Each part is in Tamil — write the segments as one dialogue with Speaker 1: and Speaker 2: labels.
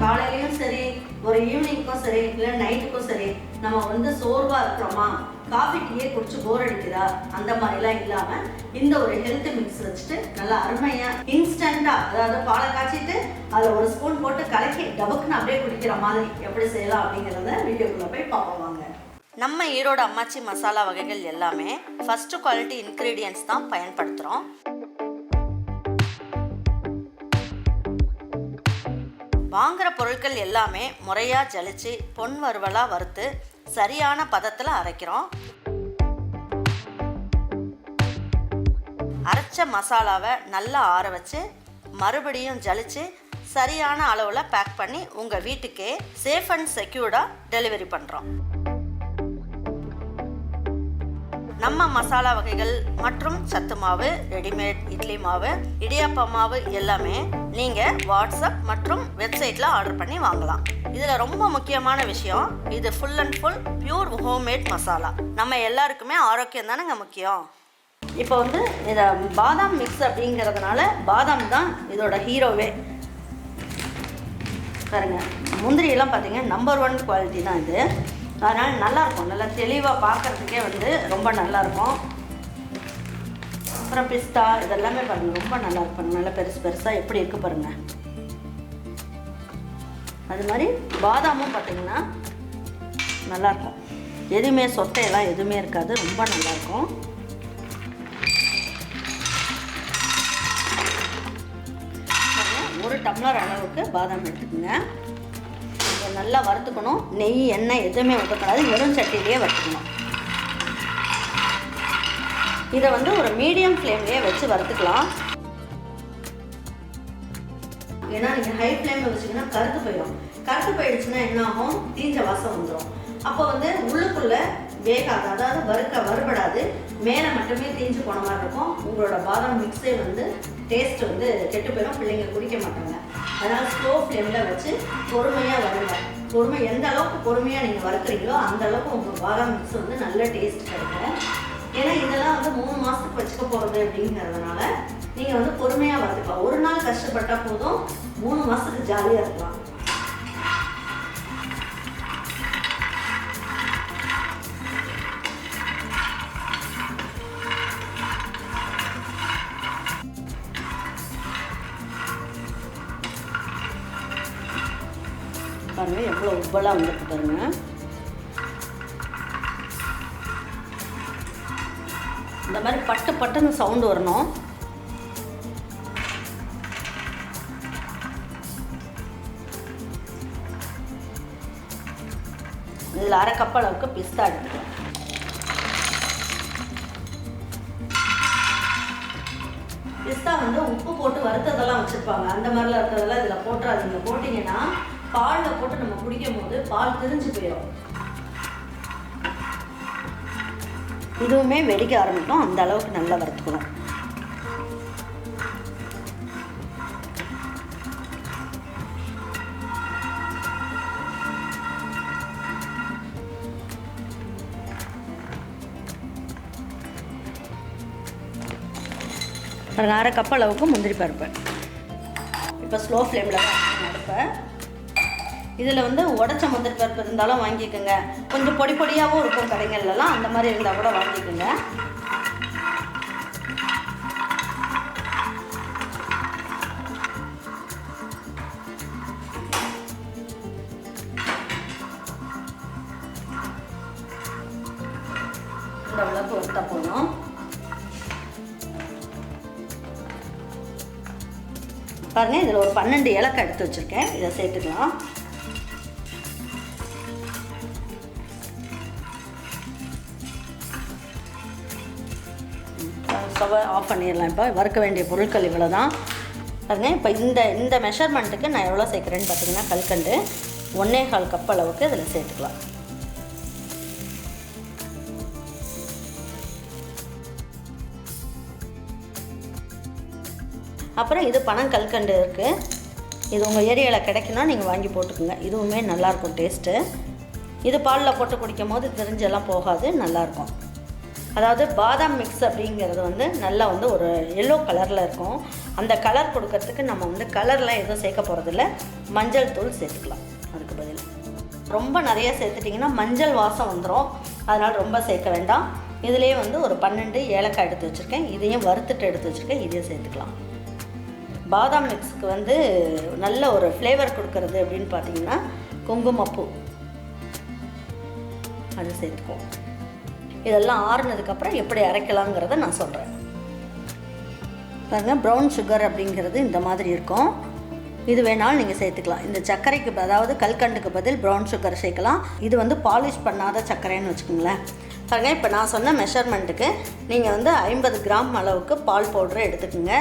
Speaker 1: காலையிலயும் சரி ஒரு சரி இல்லை நைட்டுக்கும் சரி நம்ம வந்து சோர்வா இருக்கிறோமா? காஃபி டீயே குடிச்சு போர் அடிக்குதா? அந்த மாதிரிலாம் இல்லாம இந்த ஒரு ஹெல்த் மிக்ஸ் வச்சுட்டு நல்லா அருமையா இன்ஸ்டண்டா அதாவது பாலை காய்ச்சிட்டு அதில் ஒரு ஸ்பூன் போட்டு கலக்கி டபக்குன்னு அப்படியே குடிக்கிற மாதிரி எப்படி செய்யலாம் அப்படிங்கிறத வீடியோக்குள்ள போய் பார்ப்போம் வாங்க. நம்ம ஈரோடு அம்மாச்சி மசாலா வகைகள் எல்லாமே ஃபர்ஸ்ட் குவாலிட்டி இன்க்ரீடியன்ஸ் தான் பயன்படுத்துகிறோம் வாங்குற பொருட்கள் எல்லாமே முறையாக ஜலிச்சு பொன் வறுவலாக வறுத்து சரியான பதத்தில் அரைக்கிறோம். அரைச்ச மசாலாவை நல்லா ஆற வச்சு மறுபடியும் ஜலிச்சு சரியான அளவில் பேக் பண்ணி உங்கள் வீட்டுக்கே சேஃப் அண்ட் செக்யூர்டாக டெலிவரி பண்ணுறோம் நம்ம மசாலா வகைகள் மற்றும் சத்து மாவு ரெடிமேட் இட்லி மாவு இடியாப்ப மாவு எல்லாமே நீங்கள் வாட்ஸ்அப் மற்றும் வெப்சைட்டில் ஆர்டர் பண்ணி வாங்கலாம். இதில் ரொம்ப முக்கியமான விஷயம் இது full and full pure homemade masala நம்ம எல்லாருக்குமே ஆரோக்கியம் தானேங்க முக்கியம். இப்போ வந்து இதை பாதாம் மிக்ஸ் அப்படிங்கிறதுனால பாதாம் தான் இதோட ஹீரோவே பாருங்க முந்திரியெல்லாம் பார்த்தீங்கன்னா நம்பர் ஒன் குவாலிட்டி தான் இது. அதனால் நல்லாயிருக்கும் நல்லா தெளிவாக பார்க்குறதுக்கே வந்து ரொம்ப நல்லாயிருக்கும் அப்புறம் பிஸ்தா இதெல்லாமே பாருங்கள் ரொம்ப நல்லா இருக்கும். நல்லா பெருசு பெருசாக எப்படி இருக்கு பாருங்கள் அது மாதிரி பாதாமும் பார்த்தீங்கன்னா நல்லாயிருக்கும் எதுவுமே சொத்தையெல்லாம் எதுவுமே இருக்காது. ரொம்ப நல்லாயிருக்கும் ஒரு டம்ளர் அளவுக்கு பாதாம் எடுத்துக்கோங்க. நல்லா வறுத்துக்கணும். நெய் எண்ணெய் எதுவுமே ஊற்றக்கூடாது வெறும் சட்டியிலேயே வறுத்துக்கணும். இதை வந்து ஒரு மீடியம் ஃப்ளேம்லேயே வச்சு வறுத்துக்கலாம். ஏன்னா நீங்கள் ஹை ஃப்ளேமில் வச்சிங்கன்னா கருத்து போயிடும். கருத்து போயிடுச்சுன்னா என்ன ஆகும்? தீஞ்ச வாசம் வந்துடும் அப்போ வந்து உள்ளுக்குள்ளே வேகாது. அதாவது வறுக்க வறுபடாது. மேலே மட்டுமே தீஞ்சு போன மாதிரி இருக்கும். உங்களோட பாதாம் மிக்ஸே வந்து டேஸ்ட் வந்து கெட்டு போயிடும். பிள்ளைங்க குடிக்க மாட்டாங்க. அதனால் ஸ்லோ ஃப்ளேமில் வச்சு பொறுமையாக வருங்க பொறுமை எந்த அளவுக்கு பொறுமையாக நீங்கள் வறுக்குறீங்களோ அந்த அளவுக்கு உங்கள் பாதாம் மிக்ஸ் வந்து நல்ல டேஸ்ட் கிடைக்கும். ஏன்னா இதெல்லாம் வந்து மூணு மாதத்துக்கு வச்சுக்க போகிறது அப்படிங்கிறதுனால நீங்கள் வந்து பொறுமையாக வந்துப்பா ஒரு நாள் கஷ்டப்பட்டால் போதும் மூணு மாதத்துக்கு ஜாலியாக இருக்கலாம். பாருங்க எவ்வளோ உப்பலாக வந்துருக்கு பாருங்க. இந்த மாதிரி பட்டு பட்டுன்னு சவுண்டு வரணும். இதில் அரை கப் அளவுக்கு பிஸ்தா எடுத்துக்கலாம். பிஸ்தா வந்து உப்பு போட்டு வறுத்ததெல்லாம் வச்சுருப்பாங்க. அந்த மாதிரிலாம் இருக்கிறதெல்லாம் இதில் போட்டுறாதீங்க. போட்டிங்கன்னா பாலில் போட்டு நம்ம குடிக்கும் போது பால் திரிஞ்சு போயிடும். இதுவுமே வெடிக்க ஆரம்பிக்கும் அந்த அளவுக்கு நல்லா வறுத்துக்கணும். ஒரு அரை கப் அளவுக்கு முந்திரி பருப்பு. இப்போ ஸ்லோ ஃப்ளேமில் தான் அடுப்பேன் இதில் வந்து உடச்ச முந்திரி பருப்பு இருந்தாலும் வாங்கிக்கோங்க. கொஞ்சம் பொடி பொடியாகவும் இருக்கும் கடைகள்லலாம் அந்த மாதிரி இருந்தால் கூட வாங்கிக்கோங்க. இந்த அளவுக்கு ஒருத்தா போகணும் பாருங்க இதில் ஒரு பன்னெண்டு இலக்கை எடுத்து வச்சுருக்கேன். இதை சேர்த்துக்கலாம். ஸ்டவ்வை ஆஃப் பண்ணிடலாம். இப்போ வறுக்க வேண்டிய பொருட்கள் இவ்வளோ தான் பாருங்க இப்போ இந்த இந்த மெஷர்மெண்ட்டுக்கு நான் எவ்வளோ சேர்க்குறேன்னு பார்த்தீங்கன்னா கல்கண்டு ஒன்றே கால் கப் அளவுக்கு இதில் சேர்த்துக்கலாம். அப்புறம் இது பணம் கல்கண்டு இருக்குது இது உங்கள் ஏரியாவில் கிடைக்குன்னா நீங்கள் வாங்கி போட்டுக்கோங்க. இதுவுமே நல்லாயிருக்கும் டேஸ்ட்டு இது பாலில் போட்டு குடிக்கும் போது தெரிஞ்செல்லாம் போகாது நல்லாயிருக்கும் அதாவது பாதாம் மிக்ஸ் அப்படிங்கிறது வந்து நல்லா வந்து ஒரு எல்லோ கலரில் இருக்கும். அந்த கலர் கொடுக்கறதுக்கு நம்ம வந்து கலர்லாம் எதுவும் சேர்க்க போகிறதில்ல மஞ்சள் தூள் சேர்த்துக்கலாம். அதுக்கு பதில். ரொம்ப நிறைய சேர்த்துட்டிங்கன்னா மஞ்சள் வாசம் வந்துடும் அதனால் ரொம்ப சேர்க்க வேண்டாம். இதுலேயே வந்து ஒரு பன்னெண்டு ஏலக்காய் எடுத்து வச்சுருக்கேன். இதையும் வறுத்துட்டு எடுத்து வச்சுருக்கேன். இதையும் சேர்த்துக்கலாம். பாதாம் மிக்ஸுக்கு வந்து நல்ல ஒரு ஃப்ளேவர் கொடுக்கறது அப்படின்னு பார்த்தீங்கன்னா குங்குமப்பூ. அது சேர்த்துக்குவோம். இதெல்லாம் ஆறுனதுக்கப்புறம் எப்படி அரைக்கலாங்கிறத நான் சொல்கிறேன் பாருங்கள் ப்ரௌன் சுகர் அப்படிங்கிறது இந்த மாதிரி இருக்கும். இது வேணாலும் நீங்கள் சேர்த்துக்கலாம். இந்த சர்க்கரைக்கு அதாவது கல்கண்டுக்கு பதில் ப்ரௌன் சுகர் சேர்க்கலாம். இது வந்து பாலிஷ் பண்ணாத சர்க்கரைன்னு வச்சுக்கோங்களேன். பாருங்க இப்போ நான் சொன்ன மெஷர்மெண்ட்டுக்கு நீங்கள் வந்து ஐம்பது கிராம் அளவுக்கு பால் பவுடரை எடுத்துக்கோங்க.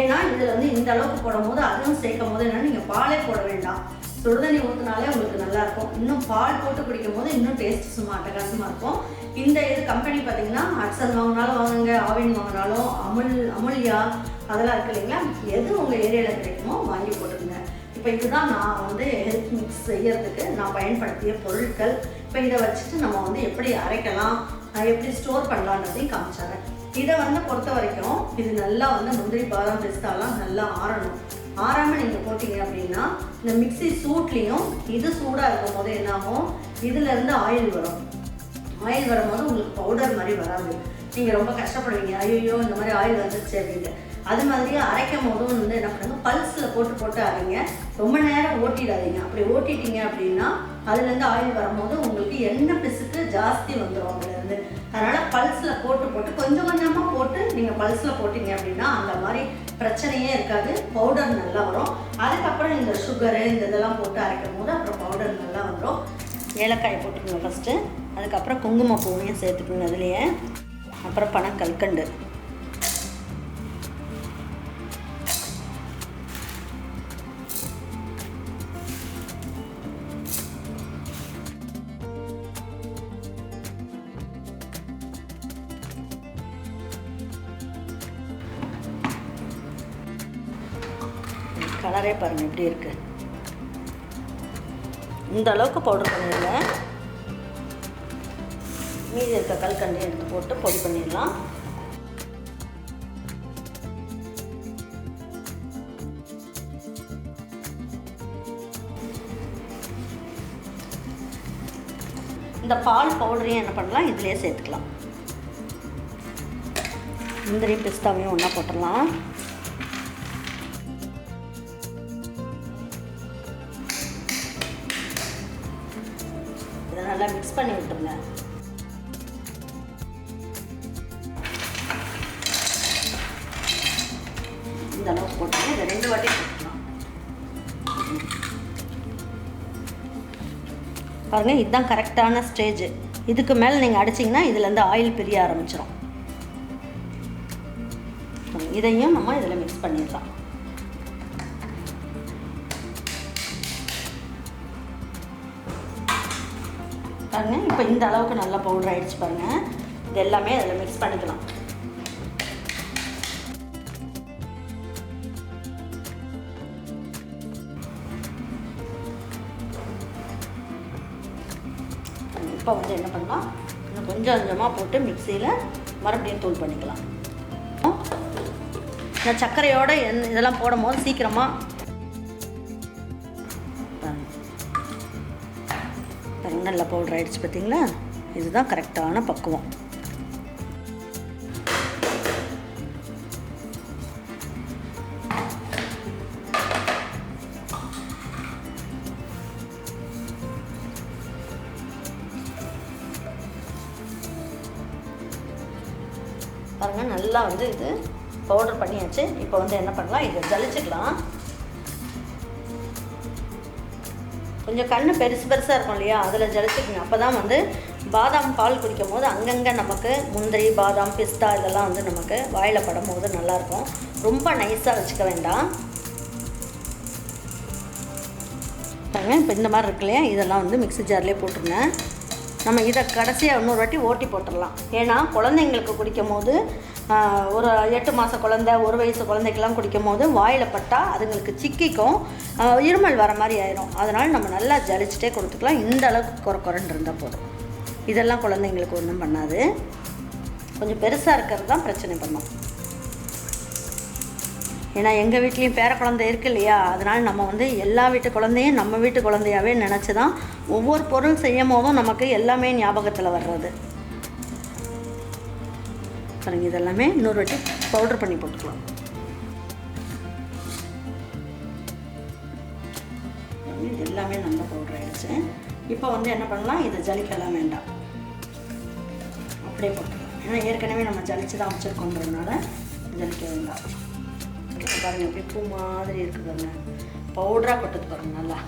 Speaker 1: ஏன்னா இதில் வந்து இந்த அளவுக்கு போடும்போது அதுவும் சேர்க்கும் போது என்னென்னா நீங்கள் பாலே போட வேண்டாம். சுடுதண்ணி ஊற்றினாலே உங்களுக்கு நல்லா இருக்கும் இன்னும் பால் போட்டு குடிக்கும் போது இன்னும் டேஸ்ட் சும்மா அட்டகாசமாக இருக்கும். இந்த இது கம்பெனி பார்த்தீங்கன்னா ஹட்சன் வாங்கினாலும் வாங்குங்க ஆவின் வாங்கினாலும் அமுல் அமுல்யா அதெல்லாம் இருக்கு இல்லைங்களா? எது உங்கள் ஏரியாவில் கிடைக்குமோ வாங்கி போட்டுருங்க இப்போ இதுதான் நான் வந்து ஹெல்த் மிக்ஸ் செய்யறதுக்கு நான் பயன்படுத்திய பொருட்கள். இப்போ இதை வச்சுட்டு நம்ம வந்து எப்படி அரைக்கலாம் எப்படி ஸ்டோர் பண்ணலான்றதையும் காமிச்சாங்க இதை வந்து பொறுத்த வரைக்கும் இது நல்லா வந்து முந்திரி பாதாம் பிஸ்தாலாம் நல்லா ஆறணும். ஆறாமல் நீங்கள் போட்டீங்க அப்படின்னா இந்த மிக்ஸி சூட்லேயும் இது சூடாக இருக்கும் போது என்னாகும்? இதுலேருந்து ஆயில் வரும். ஆயில் வரும்போது உங்களுக்கு பவுடர் மாதிரி வராது. நீங்கள் ரொம்ப கஷ்டப்படுவீங்க. ஐயோ இந்த மாதிரி ஆயில் வந்துருச்சு அப்படின்ட்டு அது மாதிரியே அரைக்கும் போதும் வந்து என்ன பண்ணுங்க? பல்ஸில் போட்டு போட்டு அரைங்க ரொம்ப நேரம் ஓட்டிடாதீங்க. அப்படி ஓட்டிட்டீங்க அப்படின்னா அதுலேருந்து ஆயில் வரும்போது உங்களுக்கு எண்ணெய் பிசுக்கு ஜாஸ்தி வந்துடும் அதில் அதனால் பல்ஸில் போட்டு போட்டு கொஞ்சம் கொஞ்சமாக போட்டு நீங்கள் பல்ஸில் போட்டிங்க அப்படின்னா அந்த மாதிரி பிரச்சனையே இருக்காது. பவுடர் நல்லா வரும். அதுக்கப்புறம் இந்த சுகரு இந்த இதெல்லாம் போட்டு அரைக்கும் போது அப்புறம் பவுடர் நல்லா வந்துடும் ஏலக்காய் போட்டுக்கோங்க ஃபஸ்ட்டு அதுக்கப்புறம் குங்குமப்பூவையும் சேர்த்துக்கோங்க அதுலேயே. அப்புறம் பணம் கல்கண்டு கலரே பாருங்கள் எப்படி இருக்கு. இந்த அளவுக்கு பவுடர் பண்ணிடலாம் மீதி இருக்க கல்கண்டி எடுத்து போட்டு பொடி பண்ணிடலாம். இந்த பால் பவுடரையும் என்ன பண்ணலாம் இதுலேயே சேர்த்துக்கலாம். முந்திரி பிஸ்தாவையும் ஒன்றா போட்டுடலாம். மிக்ஸ் பண்ணி விட்டுருங்க. இந்த அளவுக்கு போட்டு இதை ரெண்டு வாட்டி போட்டுக்கலாம். பாருங்க இதுதான் கரெக்டான ஸ்டேஜ் இதுக்கு மேலே நீங்கள் அடிச்சிங்கன்னா இதுலேருந்து ஆயில் பிரிய ஆரம்பிச்சிடும் இதையும் நம்ம இதில் மிக்ஸ் பண்ணிடலாம். பாருங்க. இப்போ இந்த அளவுக்கு நல்லா பவுடர் ஆகிடுச்சு பாருங்கள் இது எல்லாமே அதில் மிக்ஸ் பண்ணிக்கலாம். இப்போ வந்து என்ன பண்ணலாம்? இன்னும் கொஞ்சம் கொஞ்சமாக போட்டு மிக்சியில் மறுபடியும் தூள் பண்ணிக்கலாம். இந்த சர்க்கரையோட எந் இதெல்லாம் போடும் போது சீக்கிரமாக பாருங்க நல்ல பவுடர் ஆகிடுச்சு பார்த்தீங்களா இதுதான் கரெக்டான பக்குவம். பாருங்கள் நல்லா வந்து இது பவுடர் பண்ணியாச்சு. இப்போ வந்து என்ன பண்ணலாம்? இதை ஜலிச்சுக்கலாம் கொஞ்சம் கண் பெருசு பெருசாக இருக்கும் இல்லையா? அதில் ஜலிச்சுக்கணும் அப்போ தான் வந்து பாதாம் பால் குடிக்கும் போது அங்கங்கே நமக்கு முந்திரி பாதாம் பிஸ்தா இதெல்லாம் வந்து நமக்கு வாயில் படும் போது நல்லாயிருக்கும். ரொம்ப நைஸாக வச்சுக்க வேண்டாம். இப்போ இந்த மாதிரி இருக்கு இல்லையா? இதெல்லாம் வந்து மிக்ஸி ஜார்லேயே போட்டுருங்க. நம்ம இதை கடைசியாக இன்னொரு வாட்டி ஓட்டி போட்டுடலாம். ஏன்னா குழந்தைங்களுக்கு குடிக்கும் போது ஒரு எட்டு மாத குழந்த ஒரு வயசு குழந்தைக்கெல்லாம் குடிக்கும் போது வாயில் பட்டால் அதுங்களுக்கு சிக்கிக்கும். இருமல் வர மாதிரி ஆயிரும். அதனால் நம்ம நல்லா ஜலிச்சுட்டே கொடுத்துக்கலாம். இந்த அளவுக்கு குறை குறைன்னு இருந்தால் போதும். இதெல்லாம் குழந்தைங்களுக்கு ஒன்றும் பண்ணாது. கொஞ்சம் பெருசாக இருக்கிறது தான் பிரச்சனை பண்ணும். ஏன்னா எங்கள் வீட்லேயும் பேர குழந்தை இருக்கு இல்லையா? அதனால் நம்ம வந்து எல்லா வீட்டு குழந்தையும் நம்ம வீட்டு குழந்தையாவே நினச்சி தான் ஒவ்வொரு பொருள் செய்யும் போதும் நமக்கு எல்லாமே ஞாபகத்தில் வர்றது. பாருங்க இதெல்லாமே இன்னொரு வாட்டி பவுடர் பண்ணி போட்டுக்கலாம். இது எல்லாமே நல்ல பவுடர் ஆயிடுச்சு. இப்போ வந்து என்ன பண்ணலாம்? இதை ஜலிக்கலாம் வேண்டாம். அப்படியே போட்டுக்கலாம். ஏன்னா ஏற்கனவே நம்ம ஜலிச்சு தான் வச்சுருக்கோன்றதுனால ஜலிக்க வேண்டாம். இப்போ பாருங்க பூ மாதிரி இருக்குது பாருங்க. பவுடராக கொட்டது பாருங்க நல்லா.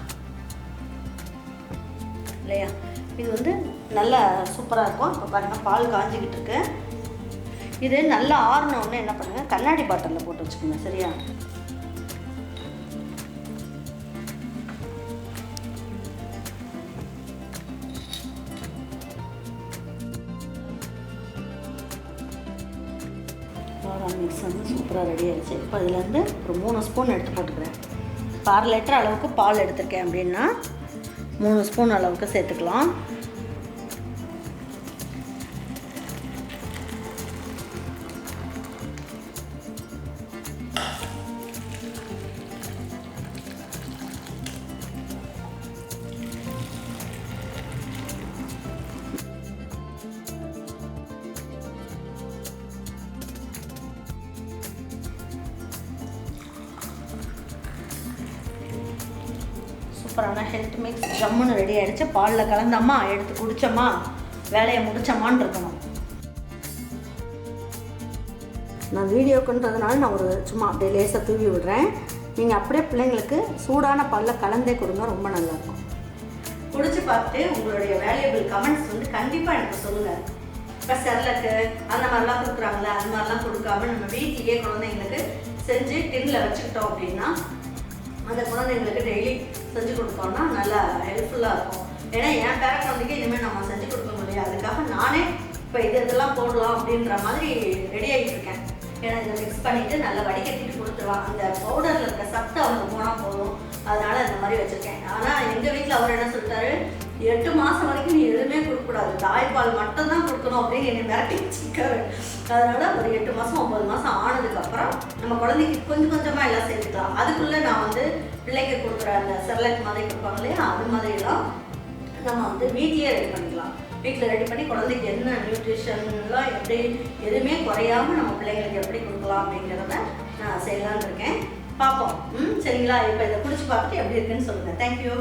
Speaker 1: இல்லையா? இது வந்து நல்லா சூப்பராக இருக்கும். இப்போ பாருங்கள் பால் காஞ்சிக்கிட்டு இருக்கு. இது நல்லா ஆறினோடனே என்ன பண்ணுங்க? கண்ணாடி பாட்டிலில் போட்டு வச்சுக்கோங்க சரியா? பாதாம் மிக்ஸ் வந்து சூப்பராக ரெடி ஆகிடுச்சு இப்போ இதுலேருந்து ஒரு மூணு ஸ்பூன் எடுத்து போட்டுக்கிறேன். இப்போ அரை லிட்டர் அளவுக்கு பால் எடுத்திருக்கேன் அப்படின்னா மூணு ஸ்பூன் அளவுக்கு சேர்த்துக்கலாம். சூப்பரான ஹெல்த் மிக்ஸ் ஜம்முன்னு ரெடி ஆகிடுச்சு பாலில் கலந்தம்மா எடுத்து குடித்தோமா வேலையை முடிச்சோமான்னு இருக்கணும். நான் வீடியோக்குன்றதுனால நான் ஒரு சும்மா அப்படியே லேசாக தூவி விடுறேன். நீங்கள் அப்படியே பிள்ளைங்களுக்கு சூடான பாலில் கலந்தே கொடுங்க ரொம்ப நல்லாயிருக்கும். குடிச்சு பார்த்துட்டு உங்களுடைய வேல்யூபிள் கமெண்ட்ஸ் வந்து கண்டிப்பாக எனக்கு சொல்லுங்கள் இப்போ செர்லக்கு அந்த மாதிரிலாம் கொடுக்குறாங்களே அந்த மாதிரிலாம் கொடுக்காம நம்ம வீட்டிலேயே குழந்தைங்களுக்கு செஞ்சு டின்னில் வச்சுக்கிட்டோம் அப்படின்னா அந்த குழந்தைங்களுக்கு டெய்லி செஞ்சு கொடுத்தோம்னா நல்லா ஹெல்ப்ஃபுல்லாக இருக்கும். ஏன்னா என் பேர குழந்தைக்கு இனிமேல் நம்ம செஞ்சு கொடுக்க முடியாது. அதுக்காக நானே இப்போ இது இதெல்லாம் போடலாம் அப்படின்ற மாதிரி ரெடி ஆகிட்டு இருக்கேன். ஏன்னா இதை மிக்ஸ் பண்ணிவிட்டு நல்லா வடிகட்டிட்டு கொடுத்துருவான் அந்த பவுடரில் இருக்க சத்து அவங்க போனால் போதும். அதனால் இந்த மாதிரி வச்சுருக்கேன். ஆனால் எங்கள் வீட்டில் அவர் என்ன சொல்லிட்டாரு? எட்டு மாதம் வரைக்கும் நீ எதுவுமே கொடுக்கக்கூடாது. தாய்ப்பால் மட்டும்தான் கொடுக்கணும் அப்படின்னு என்னை மிரட்டி வச்சுருக்காரு. அதனால ஒரு எட்டு மாதம் ஒம்பது மாதம் ஆனதுக்கப்புறம் நம்ம குழந்தைக்கு கொஞ்சம் கொஞ்சமாக எல்லாம் சேர்த்துக்கலாம். அதுக்குள்ளே நான் வந்து பிள்ளைக்கு கொடுக்குற அந்த செர்லைட் மாதிரி கொடுப்பாங்க இல்லையா? அது மாதிரிலாம் நம்ம வந்து வீட்லேயே ரெடி பண்ணிக்கலாம். வீட்டில் ரெடி பண்ணி குழந்தைக்கு என்ன நியூட்ரிஷன்லாம் எப்படி எதுவுமே குறையாம நம்ம பிள்ளைங்களுக்கு எப்படி கொடுக்கலாம் அப்படிங்கிறத நான் செய்யலான் இருக்கேன். பார்ப்போம். ம் சரிங்களா? இப்போ இதை குடிச்சு பார்த்துட்டு எப்படி இருக்குன்னு சொல்லுங்கள் தேங்க்யூ